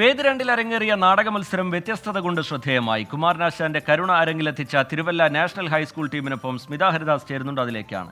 വേദി രണ്ടിൽ അരങ്ങേറിയ നാടക മത്സരം വ്യത്യസ്തത കൊണ്ട് ശ്രദ്ധേയമായി. കുമാരനാശാന്റെ കരുണ അരങ്ങിലെത്തിച്ച തിരുവല്ല നാഷണൽ ഹൈസ്കൂൾ ടീമിനൊപ്പം സ്മിത ഹരിദാസ് ചേരുന്നുണ്ട് അതിലേക്കാണ്.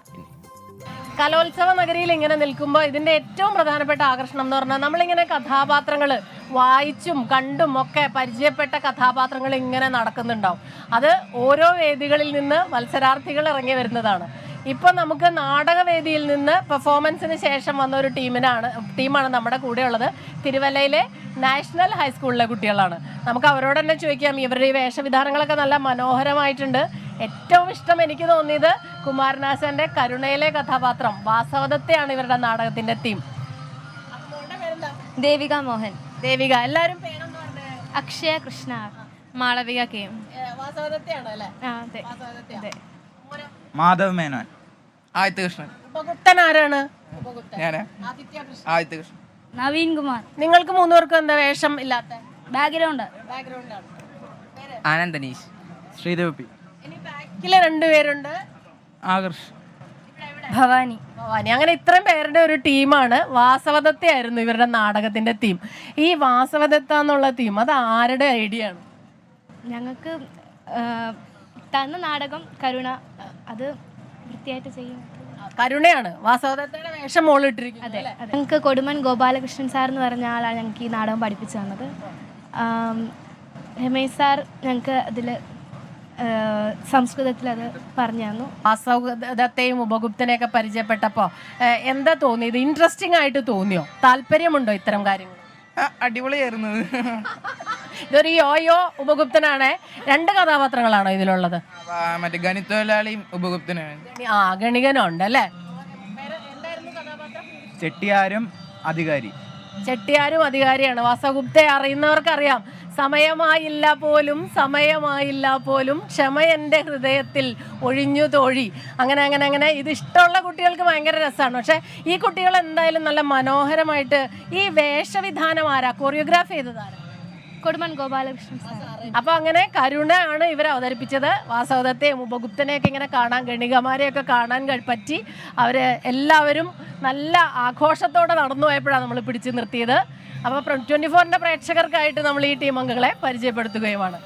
കലോത്സവ നഗരിയിൽ ഇങ്ങനെ നിൽക്കുമ്പോൾ ഇതിന്റെ ഏറ്റവും പ്രധാനപ്പെട്ട ആകർഷണം എന്ന് പറഞ്ഞാൽ നമ്മളിങ്ങനെ കഥാപാത്രങ്ങൾ വായിച്ചും കണ്ടും ഒക്കെ പരിചയപ്പെട്ട കഥാപാത്രങ്ങൾ ഇങ്ങനെ നടക്കുന്നുണ്ടാവും. അത് ഓരോ വേദികളിൽ നിന്ന് മത്സരാർത്ഥികൾ ഇറങ്ങി വരുന്നതാണ്. ഇപ്പൊ നമുക്ക് നാടകവേദിയിൽ നിന്ന് പെർഫോമൻസിന് ശേഷം വന്ന ഒരു ടീമിനാണ് ടീമാണ് നമ്മുടെ കൂടെയുള്ളത്. തിരുവല്ലയിലെ നാഷണൽ ഹൈസ്കൂളിലെ കുട്ടികളാണ്. നമുക്ക് അവരോട് തന്നെ ചോദിക്കാം ഇവരുടെ ഈ വേഷവിധാനങ്ങളൊക്കെ നല്ല മനോഹരമായിട്ടുണ്ട്. ഏറ്റവും ഇഷ്ടം എനിക്ക് തോന്നിയത് കുമാരനാശന്റെ കരുണയിലെ കഥാപാത്രം വാസവദത്തെയാണ് ഇവരുടെ നാടകത്തിന്റെ തീം ദേവിക മോഹൻ. ദേവിക പറഞ്ഞേ. അക്ഷയ കൃഷ്ണ മാളവിക കെ. വാസവദത്തെയാണ് അല്ലേ അതെ. മാധവ് മേനോൻ. ആദിത്യ കൃഷ്ണൻ ഉപഗുപ്തൻ ആരാണ്? ഞാൻ. ആദിത്യ കൃഷ്ണൻ നവീൻ കുമാർ. നിങ്ങൾക്ക് മൂന്നുപേർക്കും എന്താ വേഷം ഇല്ലാത്ത? ബാക്ക്ഗ്രൗണ്ട്. ആനന്ദനീഷ്. ശ്രീദേവി പി. ഇനി ബാക്കിൽ രണ്ടുപേരുണ്ട് ആകർഷ്. ഭവാനി. ഭവാനി. അങ്ങനെ ഇത്രയും പേരുടെ ഒരു ടീമാണ് വാസവദത്തെയായിരുന്നു ഇവരുടെ നാടകത്തിന്റെ തീം ഈ വാസവദത്ത എന്നുള്ള തീം അത് ആരുടെ ഐഡിയ ആണ്? ഞങ്ങൾക്ക് തന്ന നാടകം കരുണ അത് വൃത്തിയായിട്ട് ചെയ്യും. കരുണയാണ്. വാസവദത്തയുടെ വേഷം മോളിട്ടിരിക്കുന്നത് അതെ. ഞങ്ങൾക്ക് കൊടുമൻ ഗോപാലകൃഷ്ണൻ സാർ എന്ന് പറഞ്ഞ ആളാണ് ഞങ്ങൾക്ക് ഈ നാടകം പഠിപ്പിച്ചു തന്നത്. രമേശ് സാർ ഞങ്ങൾക്ക് അതിൽ സംസ്കൃതത്തിൽ അത് പറഞ്ഞു തന്നു. വാസവദത്തെയും ഉപഗുപ്തനെയൊക്കെ പരിചയപ്പെട്ടപ്പോൾ എന്താ തോന്നിയത്? ഇൻട്രസ്റ്റിംഗ് ആയിട്ട് തോന്നിയോ? താല്പര്യമുണ്ടോ ഇത്തരം കാര്യങ്ങൾ അടിപൊളിയായിരുന്നു ഇതൊരു യോയോ ഉപഗുപ്തനാണ്. രണ്ട് കഥാപാത്രങ്ങളാണോ ഇതിലുള്ളത്? മറ്റേ ഗണിത്തൊഴിലാളിയും ഉപഗുപ്തനാണ് ആ ഗണികനുണ്ട് അല്ലേ ചെട്ടിയാരും അധികാരി. ചെട്ടിയാരും അധികാരിയാണ്. വാസഗുപ്തയെ അറിയുന്നവർക്കറിയാം. സമയമായില്ല പോലും സമയമായില്ല പോലും ക്ഷമ എന്റെ ഹൃദയത്തിൽ ഒഴിഞ്ഞു തോഴി. അങ്ങനെ അങ്ങനെ അങ്ങനെ. ഇത് ഇഷ്ടമുള്ള കുട്ടികൾക്ക് ഭയങ്കര രസമാണ്. പക്ഷെ ഈ കുട്ടികൾ എന്തായാലും നല്ല മനോഹരമായിട്ട് ഈ വേഷവിധാനം ആരാ? കൊറിയോഗ്രാഫ് ചെയ്തതാരാ കൊടുമൺ ഗോപാലകൃഷ്ണൻ അപ്പൊ അങ്ങനെ കരുണയാണ് ഇവർ അവതരിപ്പിച്ചത്. വാസവദത്തെയും ഉപഗുപ്തനെയൊക്കെ ഇങ്ങനെ കാണാൻ ഗണികമാരെയൊക്കെ കാണാൻ പറ്റി. അവർ എല്ലാവരും നല്ല ആഘോഷത്തോടെ നടന്നു പോയപ്പോഴാണ് നമ്മൾ പിടിച്ചു നിർത്തിയത്. അപ്പോൾ ട്വന്റി ഫോറിന്റെ പ്രേക്ഷകർക്കായിട്ട് നമ്മൾ ഈ ടീം അംഗങ്ങളെ പരിചയപ്പെടുത്തുകയുമാണ്.